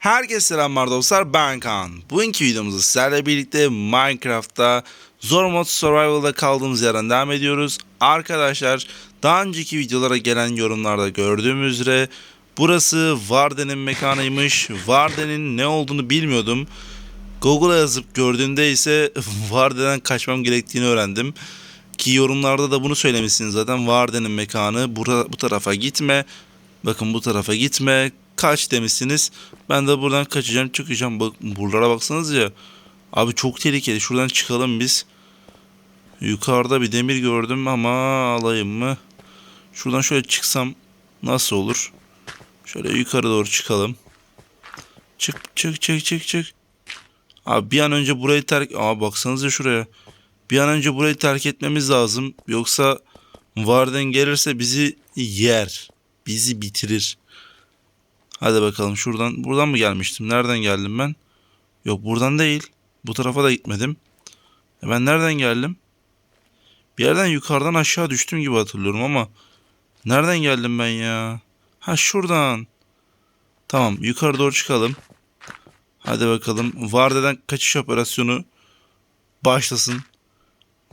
Herkese selamlar dostlar ben Kaan. Bugünkü videomuzda sizlerle birlikte Minecraft'ta Zor Mod Survival'da kaldığımız yerden devam ediyoruz. Arkadaşlar daha önceki videolara gelen yorumlarda gördüğümüz üzere burası Varden'in mekanıymış. Varden'in ne olduğunu bilmiyordum. Google'a yazıp gördüğümde ise Varden'den kaçmam gerektiğini öğrendim. Ki yorumlarda da bunu söylemişsiniz zaten. Varden'in mekanı bura, bu tarafa gitme. Bakın bu tarafa gitme. Kaç demişsiniz. Ben de buradan kaçacağım çıkacağım. Bak buralara baksanız ya. Abi çok tehlikeli. Şuradan çıkalım biz. Yukarıda bir demir gördüm ama alayım mı? Şuradan şöyle çıksam nasıl olur? Şöyle yukarı doğru çıkalım. Çık çık çık çık çık. Abi bir an önce burayı terk... Aa baksanıza şuraya. Bir an önce burayı terk etmemiz lazım. Yoksa Varden gelirse bizi yer. Bizi bitirir. Hadi bakalım şuradan. Buradan mı gelmiştim? Nereden geldim ben? Yok buradan değil. Bu tarafa da gitmedim. E ben nereden geldim? Bir yerden yukarıdan aşağı düştüm gibi hatırlıyorum ama nereden geldim ben ya? Ha şuradan. Tamam yukarı doğru çıkalım. Hadi bakalım. Varde'den kaçış operasyonu başlasın.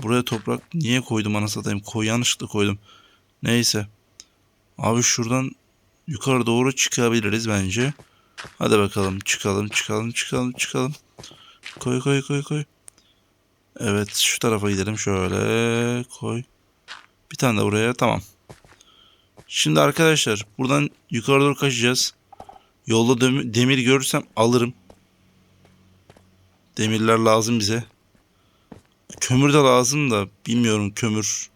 Buraya toprak niye koydum ana satayım? Koy yanlışlıkla koydum. Neyse. Abi şuradan yukarı doğru çıkabiliriz bence. Hadi bakalım çıkalım çıkalım çıkalım çıkalım. Koy koy koy koy. Evet şu tarafa gidelim şöyle koy. Bir tane de buraya tamam. Şimdi arkadaşlar buradan yukarı doğru kaçacağız. Yolda dem- demir görürsem alırım. Demirler lazım bize. Kömür de lazım da bilmiyorum kömür.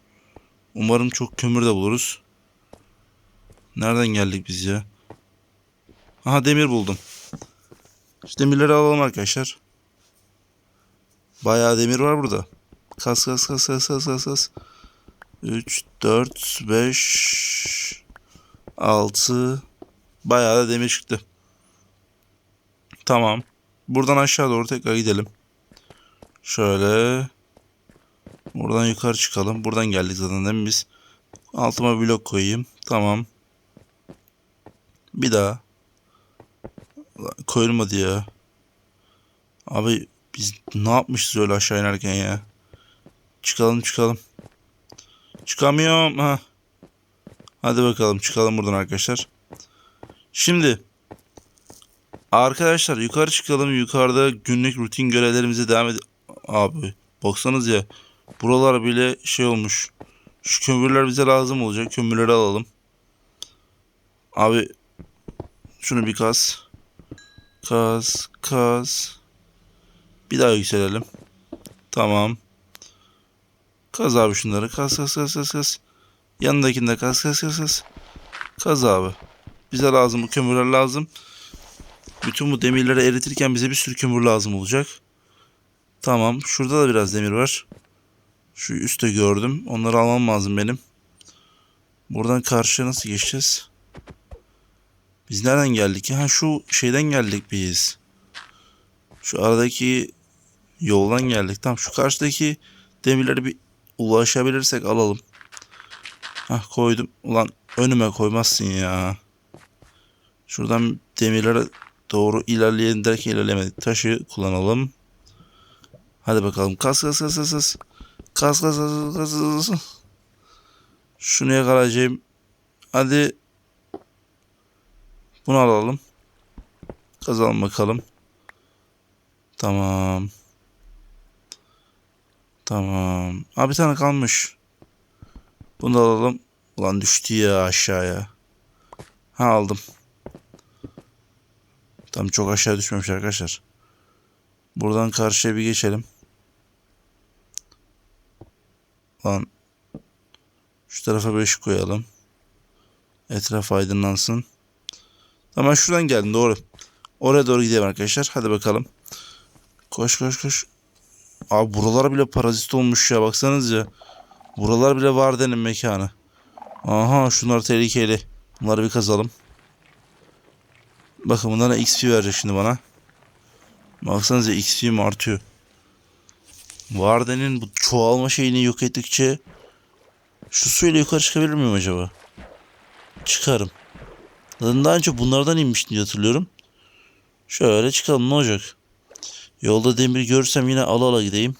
Umarım çok kömür de buluruz. Nereden geldik biz ya? Aha demir buldum. Şu demirleri alalım arkadaşlar. Bayağı demir var burada. Kas kas kas kas kas kas kas. 3, 4, 5, 6. Bayağı da demir çıktı. Tamam. Buradan aşağı doğru tekrar gidelim. Şöyle. Buradan yukarı çıkalım. Buradan geldik zaten değil mi biz? Altıma blok koyayım. Tamam. Bir daha. Koyulmadı ya. Abi biz ne yapmışız öyle aşağı inerken ya. Çıkalım çıkalım. Çıkamıyorum. Ha. Hadi bakalım çıkalım buradan arkadaşlar. Şimdi arkadaşlar yukarı çıkalım. Yukarıda günlük rutin görevlerimize devam edelim. Abi baksanız ya. Buralar bile şey olmuş. Şu kömürler bize lazım olacak. Kömürleri alalım. Abi şunu bir kaz. Kaz, kaz. Bir daha yükselelim. Tamam. Kaz abi şunları. Kaz, kaz, kaz, kaz, kaz. Yanındakini de kaz, kaz, kaz, kaz. Kaz abi. Bize lazım. Bu kömürler lazım. Bütün bu demirleri eritirken bize bir sürü kömür lazım olacak. Tamam. Şurada da biraz demir var. Şu üstte gördüm. Onları almam lazım benim. Buradan karşıya nasıl geçeceğiz? Biz nereden geldik? Ha şu şeyden geldik biz. Şu aradaki yoldan geldik. Tamam şu karşıdaki demirleri bir ulaşabilirsek alalım. Hah koydum. Ulan önüme koymazsın ya. Şuradan demirlere doğru ilerleyelim derken ilerleyemedik. Taşı kullanalım. Hadi bakalım. Kas kas kas kas. Kas kas kas kas kas. kas. Şunu yakalayacağım. Hadi. Bunu alalım. Kazalım bakalım. Tamam. Tamam. Abi bir tane kalmış. Bunu da alalım. Ulan düştü ya aşağıya. Ha aldım. Tam çok aşağı düşmemiş arkadaşlar. Buradan karşıya bir geçelim. Lan şu tarafa bir ışık koyalım. Etraf aydınlansın. Tamam şuradan geldim doğru. Oraya doğru gidelim arkadaşlar. Hadi bakalım. Koş koş koş. Abi buralar bile parazit olmuş ya baksanız ya. Buralar bile Varden'in mekanı. Aha şunlar tehlikeli. Bunları bir kazalım. Bakın bunlara XP verecek şimdi bana. Baksanıza XP'm artıyor. Varden'in bu çoğalma şeyini yok ettikçe şu suyla yukarı çıkabilir miyim acaba? Çıkarım. Zaten daha önce bunlardan inmiştim diye hatırlıyorum. Şöyle çıkalım ne olacak? Yolda demir görürsem yine ala ala gideyim.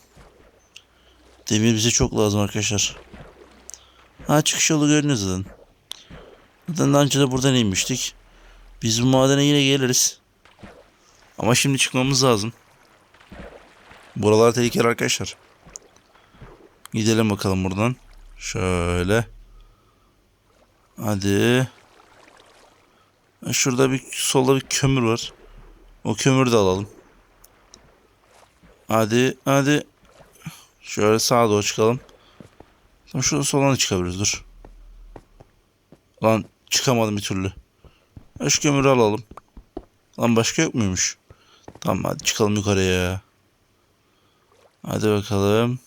Demir bize çok lazım arkadaşlar. Ha çıkış yolu görünüyor zaten. Zaten daha önce de buradan inmiştik. Biz bu madene yine geliriz. Ama şimdi çıkmamız lazım. Buralar tehlikeli arkadaşlar. Gidelim bakalım buradan. Şöyle. Hadi. Şurada bir solda bir kömür var. O kömürü de alalım. Hadi hadi. Şöyle sağa doğru çıkalım. Tam şurada soldan da çıkabiliriz dur. Lan çıkamadım bir türlü. Ha, şu kömürü alalım. Lan başka yok muymuş? Tamam hadi çıkalım yukarıya. Hadi bakalım.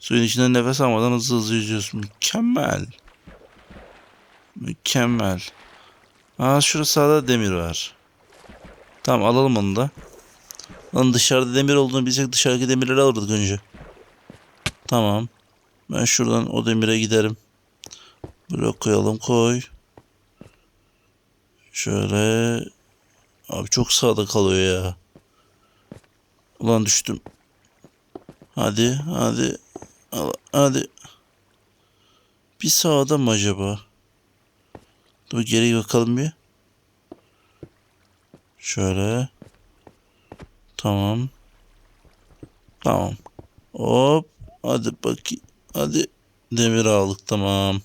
Suyun içinden nefes almadan hızlı hızlı yüzüyoruz. Mükemmel. Mükemmel. Aa şurada sağda demir var. Tamam alalım onu da. Lan dışarıda demir olduğunu bilsek dışarıdaki demirleri alırdık önce. Tamam. Ben şuradan o demire giderim. Blok koyalım koy. Şöyle. Abi çok sağda kalıyor ya. Ulan düştüm. Hadi hadi. Hadi. Bir sağda mı acaba? Dur geri bakalım bir. Şöyle. Tamam. Tamam. Hop. Hadi bakayım. Hadi. Demir aldık tamam.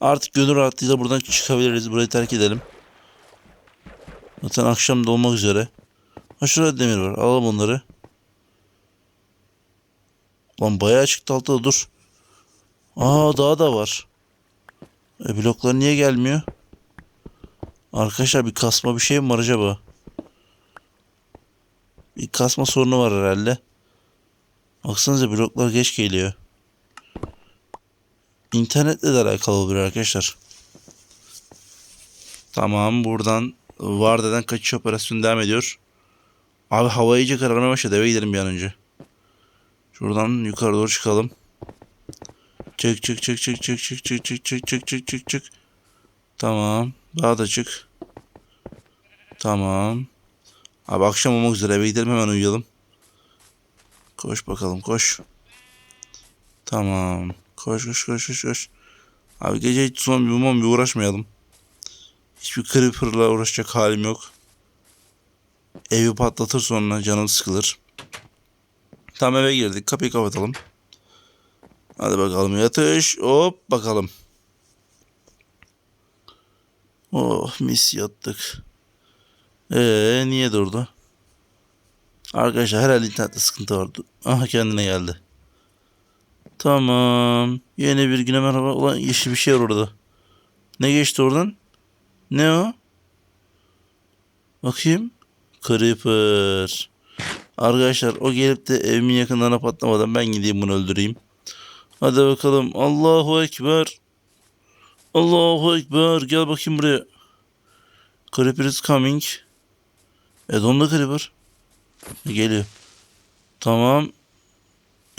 Artık gönül rahatlığıyla buradan çıkabiliriz. Burayı terk edelim. Zaten akşam da olmak üzere. Ha şurada demir var. Alalım onları. Lan bayağı çıktı altta dur. Aa daha da var. E, bloklar niye gelmiyor? Arkadaşlar bir kasma bir şey mi var acaba? Bir kasma sorunu var herhalde. Baksanıza bloklar geç geliyor. İnternetle de alakalı olabilir arkadaşlar. Tamam buradan Varda'dan kaçış operasyonu devam ediyor. Abi hava iyice kararmaya başladı eve gidelim bir an önce. Şuradan yukarı doğru çıkalım. Çık çık çık çık çık çık çık çık çık çık çık çık çık. Tamam. Daha da çık. Tamam. Abi akşam olmak üzere eve gidelim hemen uyuyalım. Koş bakalım koş. Tamam. Koş koş koş koş koş. Abi gece hiç zombi mombi uğraşmayalım. Hiçbir creeper'la uğraşacak halim yok. Evi patlatır sonra canım sıkılır. Tam eve girdik. Kapıyı kapatalım. Hadi bakalım yatış. Hop bakalım. Oh mis yattık. Ee niye durdu? Arkadaşlar herhalde internette sıkıntı vardı. Aha kendine geldi. Tamam. Yeni bir güne merhaba. Ulan yeşil bir şey var orada. Ne geçti oradan? Ne o? Bakayım. Creeper. Arkadaşlar o gelip de evimin yakınlarına patlamadan ben gideyim bunu öldüreyim. Hadi bakalım. Allahu Ekber. Allahu Ekber. Gel bakayım buraya. Creeper is coming. E donda Creeper. E, Geliyor. Tamam.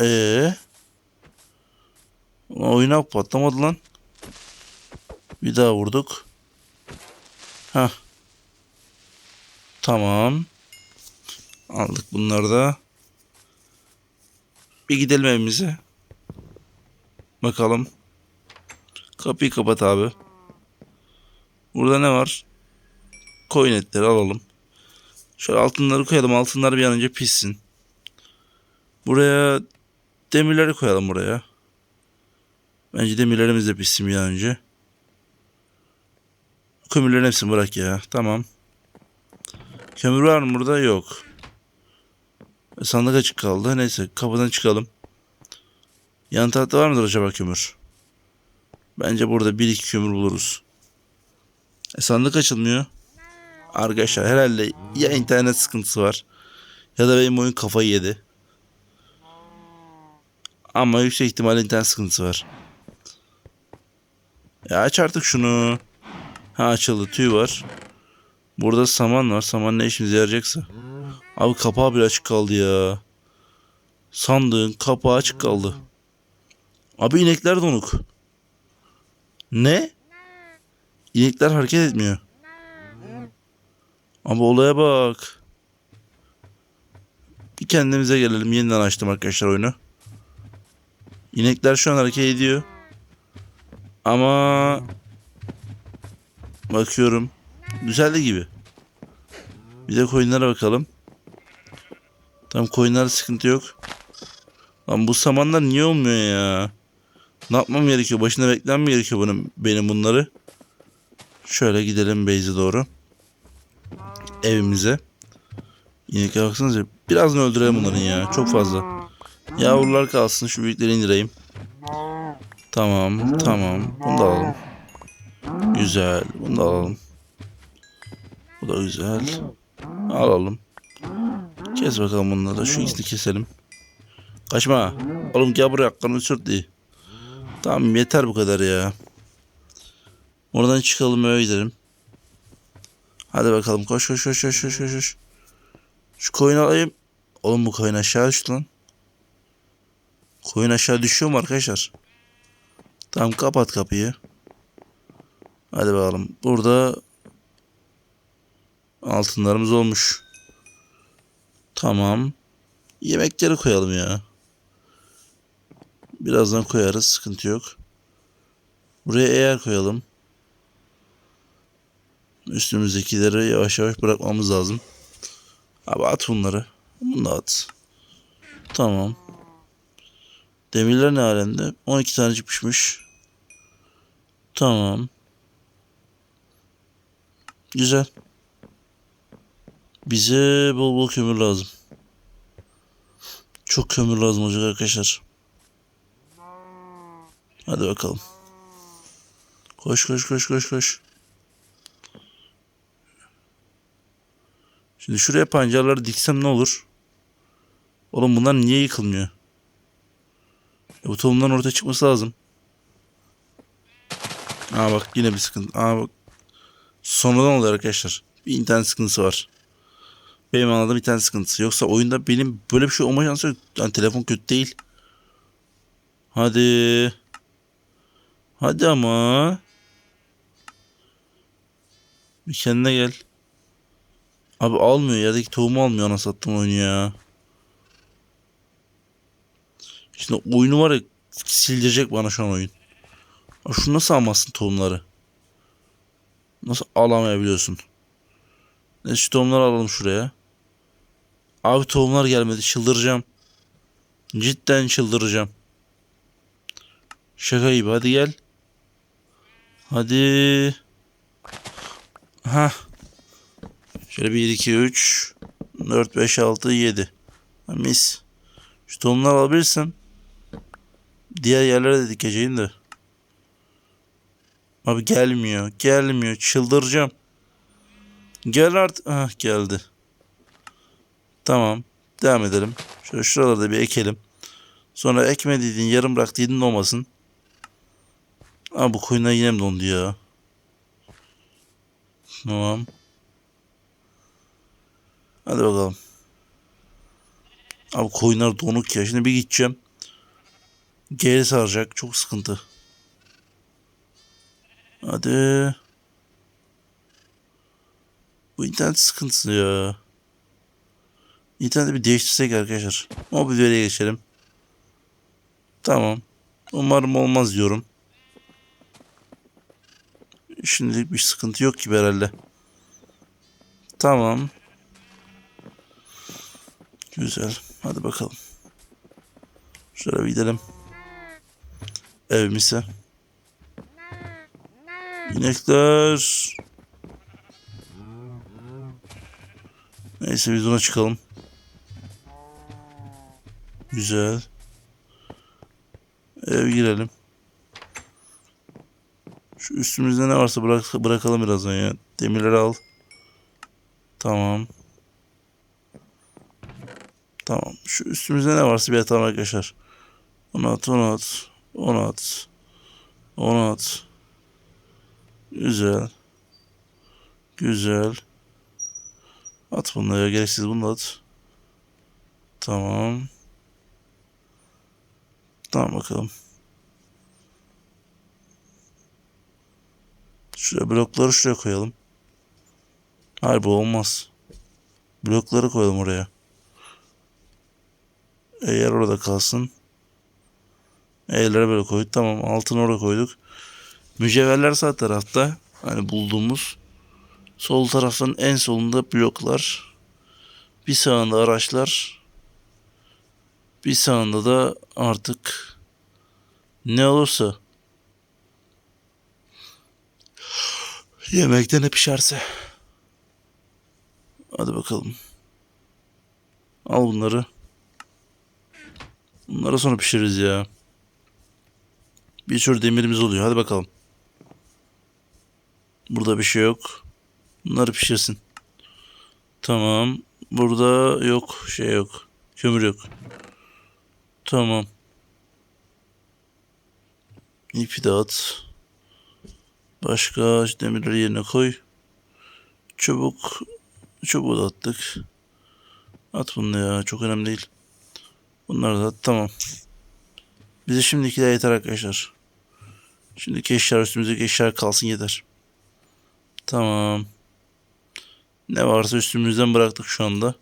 Ee. Oyuna patlamadı lan. Bir daha vurduk. Hah. Tamam. Aldık bunları da. Bir gidelim evimize. Bakalım. Kapıyı kapat abi. Burada ne var? Koyun etleri alalım. Şöyle altınları koyalım. Altınlar bir an önce pişsin. Buraya demirleri koyalım buraya. Bence demirlerimiz de pişsin bir an önce. Kömürlerin hepsini bırak ya. Tamam. Kömür var mı burada? Yok. E, Sandık açık kaldı. Neyse kapıdan çıkalım. Yan tarafta var mıdır acaba kömür? Bence burada bir iki kömür buluruz. E, sandık açılmıyor. Arkadaşlar herhalde ya internet sıkıntısı var ya da benim oyun kafayı yedi. Ama yüksek ihtimal internet sıkıntısı var. Ya aç artık şunu. Ha açıldı tüy var. Burada saman var. Saman ne işimize yarayacaksa. Abi kapağı bile açık kaldı ya. Sandığın kapağı açık kaldı. Abi inekler donuk. Ne? İnekler hareket etmiyor. Ama olaya bak. Bir kendimize gelelim. Yeniden açtım arkadaşlar oyunu. İnekler şu an hareket ediyor. Ama bakıyorum. Güzeldi gibi. Bir de koyunlara bakalım. Tam koyunlarda sıkıntı yok. Lan bu samanlar niye olmuyor ya? Ne yapmam gerekiyor? Başında beklemem mi gerekiyor benim, benim bunları? Şöyle gidelim base'e doğru. Evimize. İnekler baksanıza. Birazdan öldürelim bunların ya. Çok fazla. Yavrular kalsın. Şu büyükleri indireyim. Tamam. Tamam. Bunu da alalım. Güzel. Bunu da alalım. Bu da güzel. Alalım. Kes bakalım bunları da. Şu ikisini keselim. Kaçma. Oğlum gel buraya. Kanını sürtü. Tamam yeter bu kadar ya. Oradan çıkalım eve gidelim. Hadi bakalım koş koş koş koş koş koş. Şu koyunu alayım. Oğlum bu koyun aşağı düştü lan. Koyun aşağı düşüyor mu arkadaşlar? Tamam kapat kapıyı. Hadi bakalım. Burada altınlarımız olmuş. Tamam. Yemekleri koyalım ya. Birazdan koyarız. Sıkıntı yok. Buraya eğer koyalım. Üstümüzdekileri yavaş yavaş bırakmamız lazım. Abi at bunları. Bunu da at. Tamam. Demirler ne alemde? 12 tane pişmiş. Tamam. Güzel. Bize bol bol kömür lazım. Çok kömür lazım olacak arkadaşlar. Hadi bakalım. Koş koş koş koş koş. Şimdi şuraya pancarları diksem ne olur? Oğlum bunlar niye yıkılmıyor? E, bu tohumların ortaya çıkması lazım. Aa bak yine bir sıkıntı. Aa bak. Sonradan oluyor arkadaşlar. Bir internet sıkıntısı var. Benim anladığım internet sıkıntısı. Yoksa oyunda benim böyle bir şey olma şansı yok. Yani telefon kötü değil. Hadi. Hadi ama. Bir kendine gel. Abi almıyor yerdeki tohumu almıyor ana sattım oyunu ya. Şimdi oyunu var ya sildirecek bana şu an oyun. Abi şunu nasıl almazsın tohumları? Nasıl alamayabiliyorsun? Neyse şu tohumları alalım şuraya. Abi tohumlar gelmedi çıldıracağım. Cidden çıldıracağım. Şaka gibi hadi gel. Hadi. Ha. Şöyle 1 2 3 4 5 6 7. Ha, mis. Şu tohumları alabilirsem diğer yerlere de dikeceğim de. Abi gelmiyor. Gelmiyor. Çıldıracağım. Gel artık. Ah geldi. Tamam. Devam edelim. Şöyle şuralarda bir ekelim. Sonra ekme dediğin yarım bırak dediğin olmasın. Aa bu koyunlar yine mi dondu ya? Tamam. Hadi bakalım. Abi koyunlar donuk ya. Şimdi bir gideceğim. Geri saracak. Çok sıkıntı. Hadi. Bu internet sıkıntısı ya. İnterneti bir değiştirsek arkadaşlar. Mobil veriye geçelim. Tamam. Umarım olmaz diyorum. Şimdilik bir sıkıntı yok gibi herhalde. Tamam. Güzel. Hadi bakalım. Şöyle bir gidelim. Evimize. İnekler. Neyse biz ona çıkalım. Güzel. Ev girelim. Üstümüzde ne varsa bırak, bırakalım birazdan ya. Demirleri al. Tamam. Tamam. Şu üstümüzde ne varsa bir atalım arkadaşlar. Onu at, onu at. Onu at. Onu at. Güzel. Güzel. At bunları. Gereksiz bunu at. Tamam. Tamam bakalım. Şuraya blokları şuraya koyalım. Hayır bu olmaz. Blokları koyalım oraya. Eğer orada kalsın. Eğerleri böyle koyduk. Tamam altını oraya koyduk. Mücevherler sağ tarafta. Hani bulduğumuz. Sol tarafın en solunda bloklar. Bir sağında araçlar. Bir sağında da artık ne olursa. Yemekte ne pişerse. Hadi bakalım. Al bunları. Bunları sonra pişiririz ya. Bir sürü demirimiz oluyor. Hadi bakalım. Burada bir şey yok. Bunları pişirsin. Tamam. Burada yok. Şey yok. Kömür yok. Tamam. İpi de at. Başka demirleri yerine koy. Çubuk. Çubuğu da attık. At bunu ya. Çok önemli değil. Bunları da at. Tamam. Bize şimdiki de yeter arkadaşlar. Şimdiki eşyalar üstümüzdeki eşyalar kalsın yeter. Tamam. Ne varsa üstümüzden bıraktık şu anda.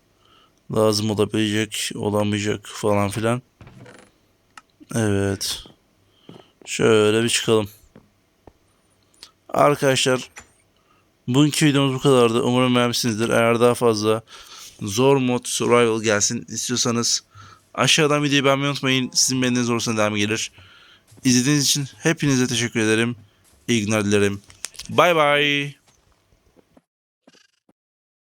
Lazım olabilecek, olamayacak falan filan. Evet. Şöyle bir çıkalım. Arkadaşlar bugünkü videomuz bu kadardı. Umarım beğenmişsinizdir. Eğer daha fazla zor mod survival gelsin istiyorsanız aşağıdan videoyu beğenmeyi unutmayın. Sizin beğeniniz olursa devam gelir. İzlediğiniz için hepinize teşekkür ederim. İyi günler dilerim. Bay bay.